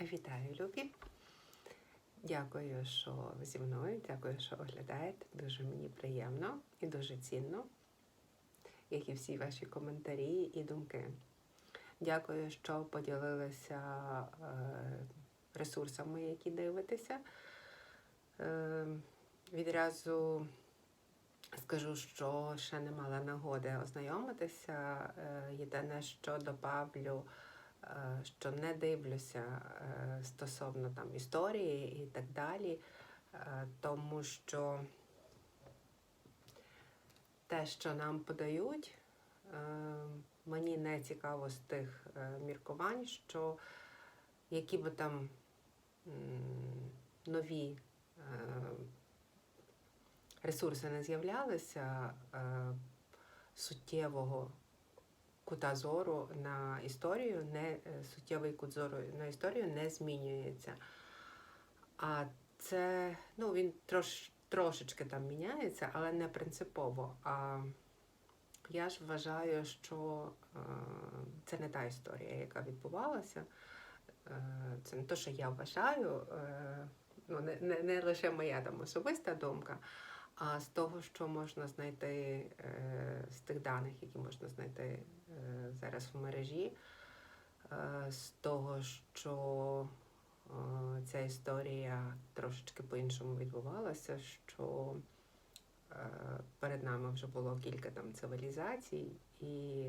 Вітаю, любі! Дякую, що зі мною. Дякую, що оглядаєте. Дуже мені приємно і дуже цінно, як і всі ваші коментарі і думки. Дякую, що поділилися е, ресурсами, які дивитеся. Е, відразу скажу, що ще не мала нагоди ознайомитися. Е, єдине, що добавлю що не дивлюся е, стосовно там історії і так далі, е, тому що те, що нам подають, е, мені не цікаво з тих е, міркувань, що які би там нові е, ресурси не з'являлися е, суттєвого кута зору на історію, не е, суттєвий кут зору на історію не змінюється. А це, ну, він трош, трошечки там міняється, але не принципово. А я ж вважаю, що е, це не та історія, яка відбувалася. Е, це не те, що я вважаю, е, ну, не, не, не лише моя там особиста думка, а з того, що можна знайти, е, з тих даних, які можна знайти е, зараз в мережі, е, з того, що ця історія трошечки по-іншому відбувалася, що перед нами вже було кілька там цивілізацій, і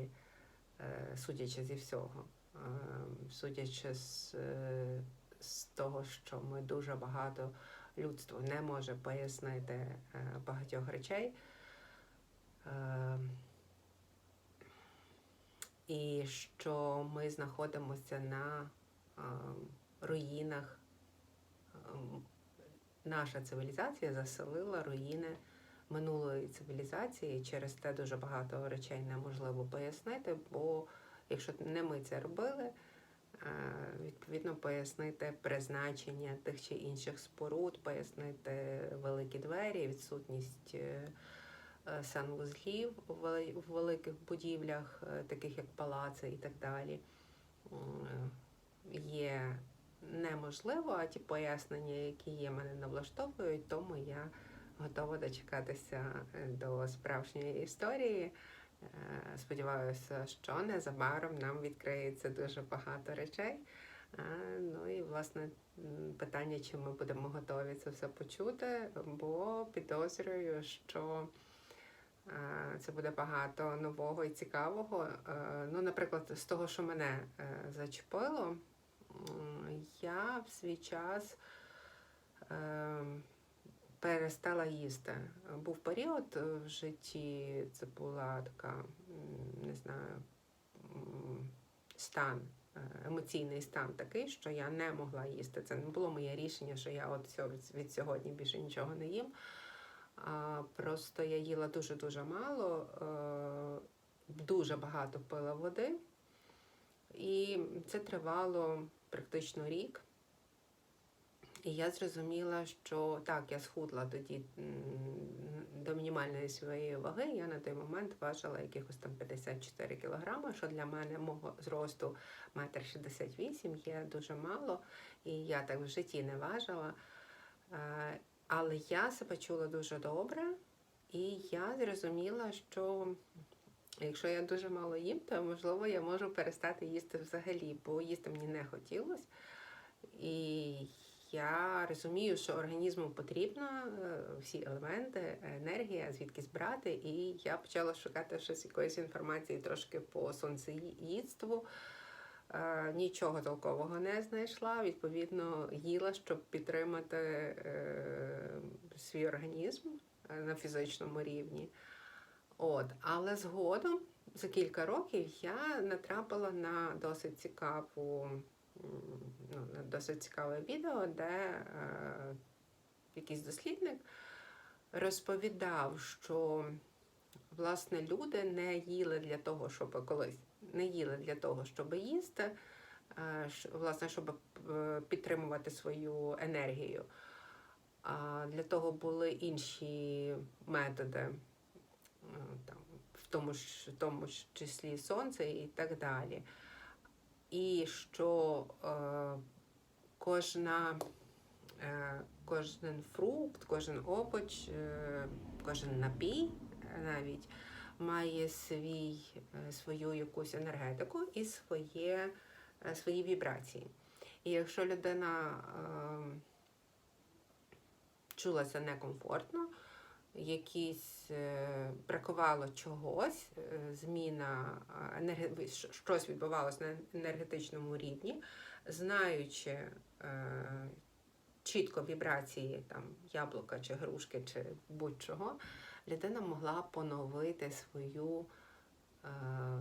судячи зі всього, судячи з, з того, що ми дуже багато людство не може пояснити е, багатьох речей. Е, І що ми знаходимося на е, руїнах. Наша цивілізація заселила руїни минулої цивілізації. Через те дуже багато речей неможливо пояснити, бо якщо не ми це робили, відповідно пояснити призначення тих чи інших споруд, пояснити великі двері, відсутність е, е, санвузлів в великих будівлях, е, таких як палаци і так далі, є неможливо, а ті пояснення, які є, мене не тому я готова дочекатися е, до справжньої історії. Е, Сподіваюся, що незабаром нам відкриється дуже багато речей. Е, Ну і власне питання, чи ми будемо готові це все почути, бо підозрюю, що е, це буде багато нового і цікавого. Ну, наприклад, з того, що мене зачепило, я в свій час. Перестала їсти. Був період в житті, це була така, не знаю, стан, е, емоційний стан такий, що я не могла їсти. Це не було моє рішення, що я от від сьогодні більше нічого не їм. Просто я їла дуже-дуже мало, е, дуже багато пила води. І це тривало практично рік. І я зрозуміла, що так, я схудла тоді до мінімальної своєї ваги. Я на той момент важила якихось там 54 кілограми, що для мене мого зросту 1,68 м є дуже мало, і я так в житті не важила. Е, Але я себе чула дуже добре, і я зрозуміла, що якщо я дуже мало їм, то можливо я можу перестати їсти взагалі, бо їсти мені не хотілося. І я розумію, що організму потрібно е, всі елементи, енергія, звідкись брати. І я почала шукати щось якоїсь інформації трошки по сонцеїдству. Е, Нічого толкового не знайшла. Відповідно, їла, щоб підтримати е, свій організм на фізичному рівні. От, але згодом, за кілька років, я натрапила на досить цікаву ну, досить цікаве відео, де е, якийсь дослідник розповідав, що власне люди не їли для того, щоб колись не їли для того, щоб їсти, е, власне, щоб е, підтримувати свою енергію. А для того були інші методи, е, там, в тому ж в тому ж числі сонце і так далі. І що е, кожна, е, кожен фрукт, кожен овоч, е, кожен напій навіть має свій, е, свою якусь енергетику і своє, е, свої вібрації. І якщо людина е, чулася некомфортно, якісь е, бракувало чогось, е, зміна щось відбувалося на енергетичному рівні, знаючи е, чітко вібрації там яблука чи грушки чи будь-чого, людина могла поновити свою. Е,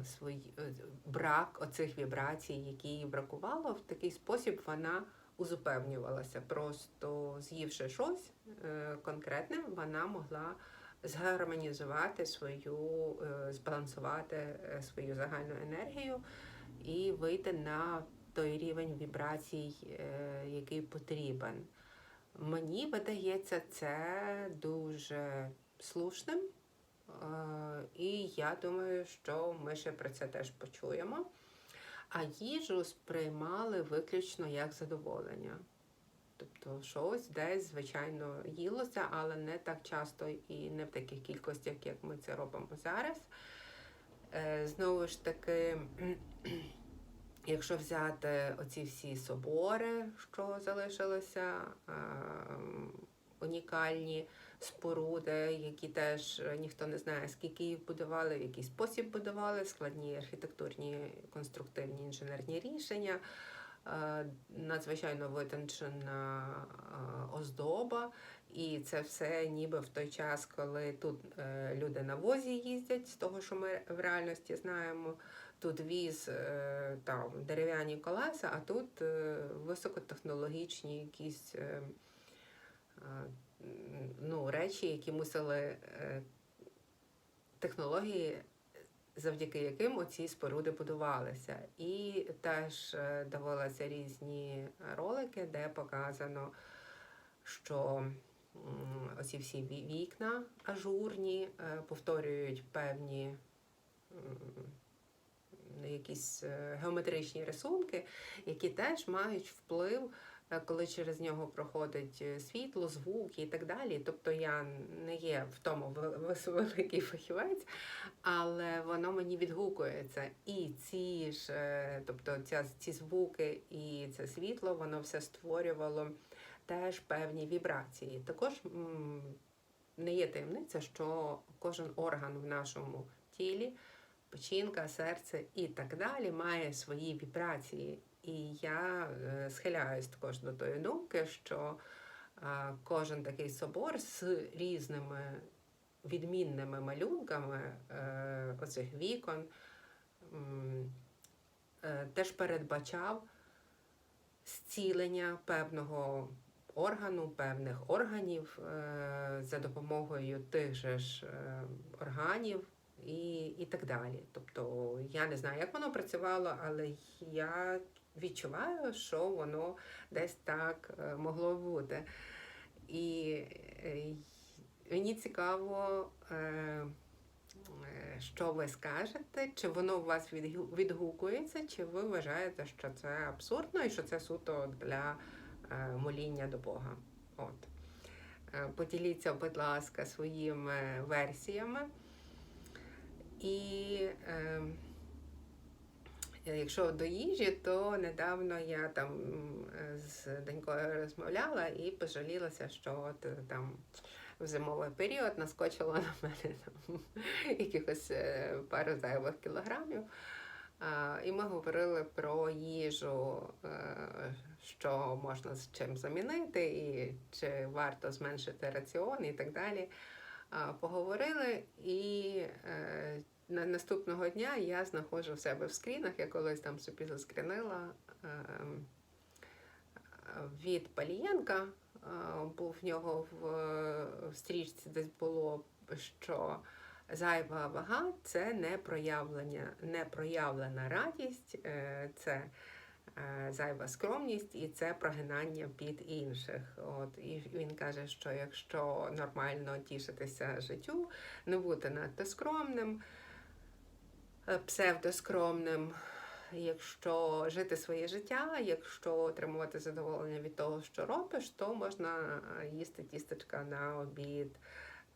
Свій е, брак оцих вібрацій, які їй бракувало, в такий спосіб вона узупевнювалася. Просто з'ївши щось е, конкретне, вона могла згармонізувати свою, збалансувати свою загальну енергію і вийти на той рівень вібрацій, який потрібен. Мені видається це дуже слушним. Е, І я думаю, що ми ще про це теж почуємо. А їжу сприймали виключно як задоволення. Тобто щось десь, звичайно, їлося, але не так часто і не в таких кількостях, як ми це робимо зараз. Е, Знову ж таки, якщо взяти оці всі собори, що залишилися, е, унікальні споруди, які теж ніхто не знає, скільки їх будували, в який спосіб будували, складні архітектурні, конструктивні інженерні рішення, е, надзвичайно витончена е, оздоба. І це все ніби в той час, коли тут е, люди на возі їздять, з того, що ми в реальності знаємо. Тут віз е, там дерев'яні колеса, а тут е, високотехнологічні якісь е, е, ну, речі, які мусили е, технології, завдяки яким оці споруди будувалися. І теж е, давалися різні ролики, де показано, що оці всі вікна ажурні е, повторюють певні. Якісь геометричні рисунки, які теж мають вплив коли через нього проходить е, світло, звуки і так далі. Тобто я не є в тому вел- вел- великий фахівець, але воно мені відгукується. І ці ж, е, тобто ця, ці звуки і це світло, воно все створювало теж певні вібрації. Також не є таємниця, що кожен орган в нашому тілі, печінка, серце і так далі, має свої вібрації. І я е, схиляюсь також до тої думки, що е, кожен такий собор з різними відмінними малюнками е, оцих вікон теж передбачав зцілення певного органу, певних органів за допомогою тих же ж органів і, і так далі. Тобто я не знаю, як воно працювало, але я відчуваю, що воно десь так е, могло бути. І е, мені цікаво, е, що ви скажете, чи воно у вас відгукується, чи ви вважаєте, що це абсурдно і що це суто для моління до Бога. От. Поділіться, будь ласка, своїми версіями. І е, якщо до їжі, то недавно я там з донькою розмовляла і пожалілася, що от е, там в зимовий період наскочило на мене там якихось е, пару зайвих кілограмів. І ми говорили про їжу, е, що можна з чим замінити, і чи варто зменшити раціон і так далі. Поговорили, і е, наступного дня я знаходжу в себе в скрінах, я колись там собі заскрінила ем, від Палієнка. е, Був в нього в, стрічці десь було, що зайва вага це не проявлення, не проявлена радість, е, це е, зайва скромність і це прогинання під інших. От і він каже, що якщо нормально тішитися життю, не бути надто скромним, псевдоскромним, якщо жити своє життя, якщо отримувати задоволення від того, що робиш, то можна е, їсти тістечка на обід,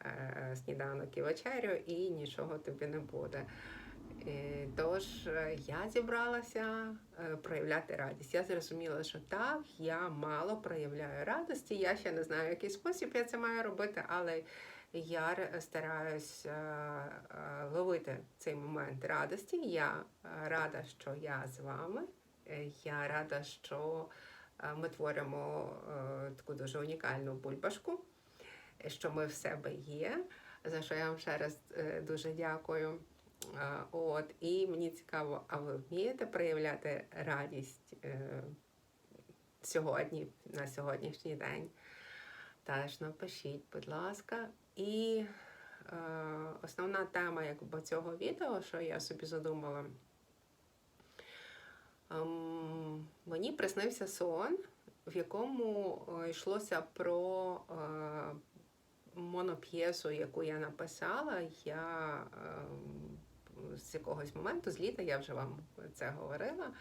е, сніданок і вечерю, і нічого тобі не буде. Е, Тож е, я зібралася е, проявляти радість. Я зрозуміла, що так, я мало проявляю радості. Я ще не знаю, який спосіб я це маю робити, але я е, ловити цей момент радості. Я рада, що я з вами. Я рада, що ми творимо таку дуже унікальну бульбашку, що ми в себе є. За що я вам ще раз дуже дякую. От, і мені цікаво, а ви вмієте проявляти радість е, сьогодні, на сьогоднішній день? Теж напишіть, будь ласка. І е, основна тема якби, цього відео, що я собі задумала, ем, мені приснився сон, в якому е, йшлося про е, моноп'єсу, яку я написала. Я е, з якогось моменту, з літа, я вже вам це говорила,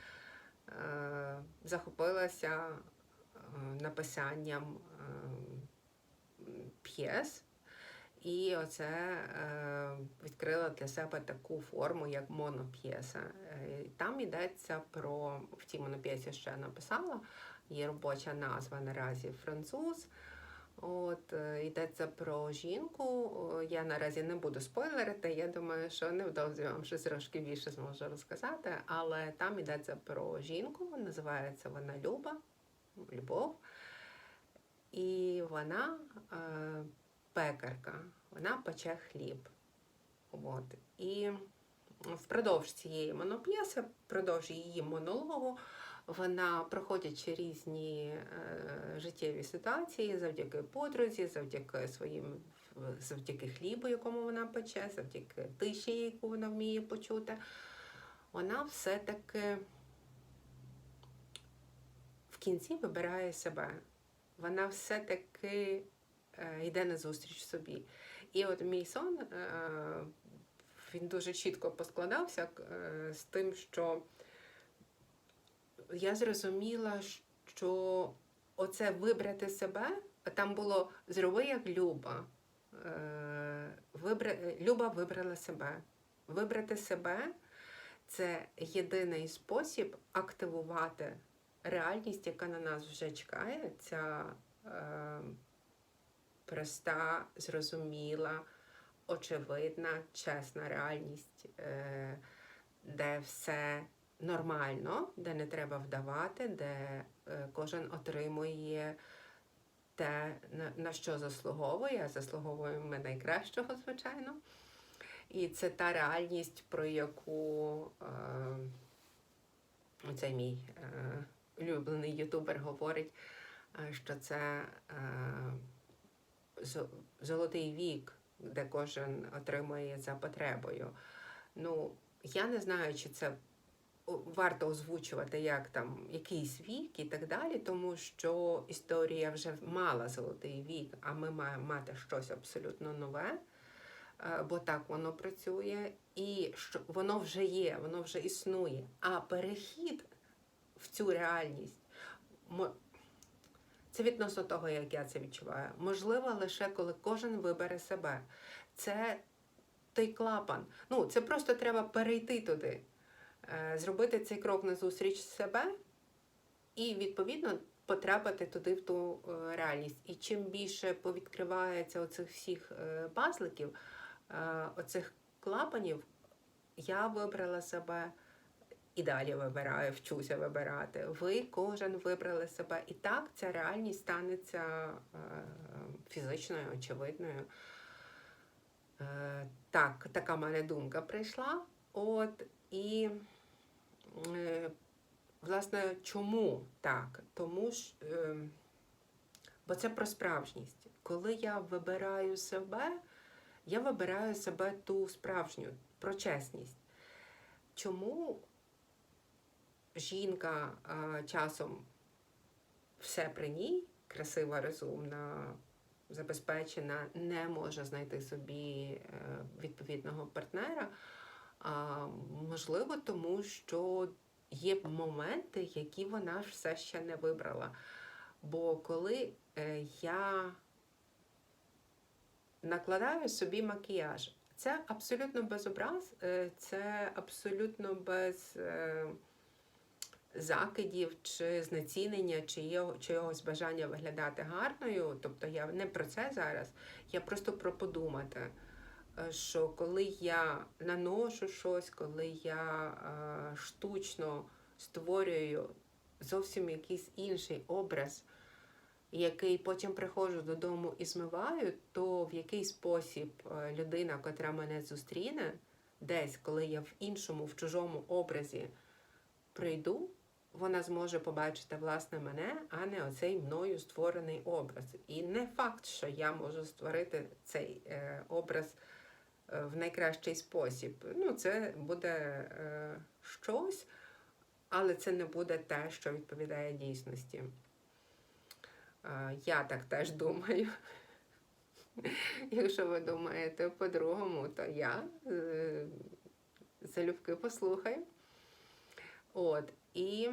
е, захопилася е, написанням е, п'єс. І оце е, відкрила для себе таку форму, як моноп'єса. Там йдеться про в цій моноп'єсі ще написала. Є робоча назва наразі француз. От е, йдеться про жінку. Я наразі не буду спойлерити. Я думаю, що невдовзі вам щось трошки більше зможу розказати. Але там йдеться про жінку. Називається вона Люба, Любов. І вона е, пекарка, вона пече хліб. От. І впродовж цієї моноп'єси, впродовж її монологу, вона, проходячи різні е, життєві ситуації завдяки подрузі, завдяки своїм завдяки хлібу, якому вона пече, завдяки тиші, яку вона вміє почути, вона все-таки в кінці вибирає себе. Вона все-таки е, йде на зустріч собі. І от мій сон е, він дуже чітко поскладався з тим, що я зрозуміла, що оце вибрати себе, там було зроби як Люба. Е, Вибра... Люба вибрала себе. Вибрати себе це єдиний спосіб активувати реальність, яка на нас вже чекає. Ця е, проста, зрозуміла, очевидна, чесна реальність, е, де все нормально, де не треба вдавати, де е, кожен отримує те, на, що заслуговує, заслуговуємо ми найкращого, звичайно. І це та реальність, про яку е, цей мій е, улюблений ютубер говорить, е, що це е, золотий вік, де кожен отримує за потребою. Ну, я не знаю, чи це варто озвучувати як там якийсь вік і так далі, тому що історія вже мала золотий вік, а ми маємо мати щось абсолютно нове, е, бо так воно працює, і що воно вже є, воно вже існує. А перехід в цю реальність це відносно того, як я це відчуваю. Можливо, лише коли кожен вибере себе. Це той клапан. Ну, це просто треба перейти туди, зробити цей крок назустріч себе і, відповідно, потрапити туди в ту е, реальність. І чим більше повідкривається оцих всіх е, пазликів, е, оцих клапанів, я вибрала себе і далі вибираю, вчуся вибирати. Ви кожен вибрали себе. І так ця реальність станеться е, фізичною, очевидною. Е, так, така мене думка прийшла. От і е, власне, чому так? Тому ж, е, бо це про справжність. Коли я вибираю себе, я вибираю себе ту справжню, про чесність. Чому жінка е, часом все при ній, красива, розумна, забезпечена, не може знайти собі е, відповідного партнера? Можливо, тому що є моменти, які вона все ще не вибрала. Бо коли е, я накладаю собі макіяж, це абсолютно без образ, е, це абсолютно без е, закидів чи знецінення, чи чогось бажання виглядати гарною. Тобто я не про це зараз, я просто про подумати. Е, Що коли я наношу щось, коли я е, штучно створюю зовсім якийсь інший образ, який потім приходжу додому і змиваю, то в який спосіб е, людина, котра мене зустріне, десь, коли я в іншому, в чужому образі прийду, вона зможе побачити власне мене, а не оцей мною створений образ. І не факт, що я можу створити цей е, образ в найкращий спосіб. Ну, це буде е, щось, але це не буде те, що відповідає дійсності. Е, Я так теж думаю. Якщо ви думаєте по-другому, то я е, залюбки послухаю. От. І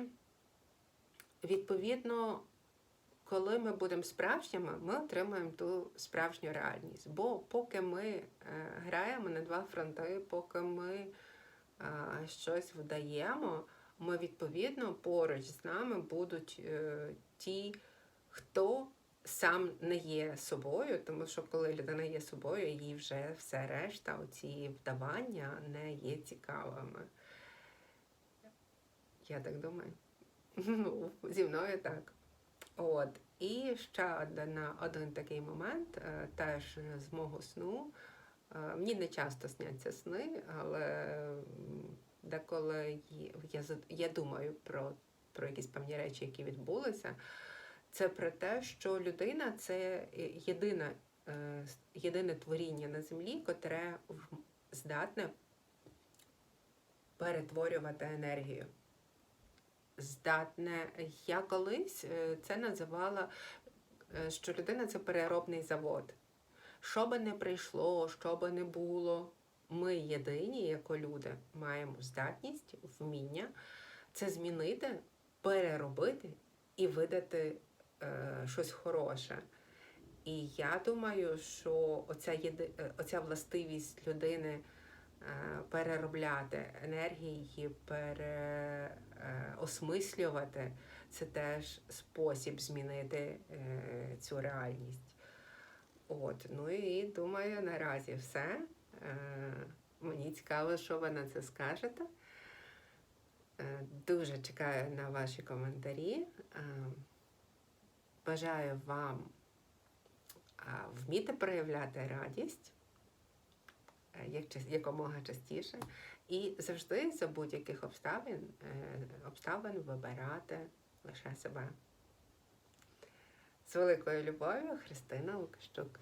відповідно, коли ми будемо справжніми, ми отримаємо ту справжню реальність. Бо поки ми е, граємо на два фронти, поки ми е, щось вдаємо, ми відповідно поруч з нами будуть е, ті, хто сам не є собою, тому що коли людина є собою, їй вже все решта, оці вдавання не є цікавими. Я так думаю. Ну, зі мною так. От. І ще один, один такий момент, е, теж з мого сну. Е, Мені не часто сняться сни, але деколи я, я думаю про, про якісь певні речі, які відбулися. Це про те, що людина це єдине, е, єдине творіння на землі, котре здатне перетворювати енергію. Здатне. Я колись е, це називала, е, що людина це переробний завод. Що би не прийшло, що би не було, ми єдині, як люди, маємо здатність, вміння це змінити, переробити і видати е, щось хороше. І я думаю, що оця, єди... е, оця властивість людини переробляти енергії, переосмислювати, це теж спосіб змінити е, цю реальність. От, ну і думаю, наразі все. Е, Мені цікаво, що ви на це скажете. Е, Дуже чекаю на ваші коментарі. Е, Бажаю вам вміти проявляти радість е, якомога частіше, і завжди за будь-яких обставин, е, обставин вибирати лише себе. З великою любов'ю, Христина Лукащук.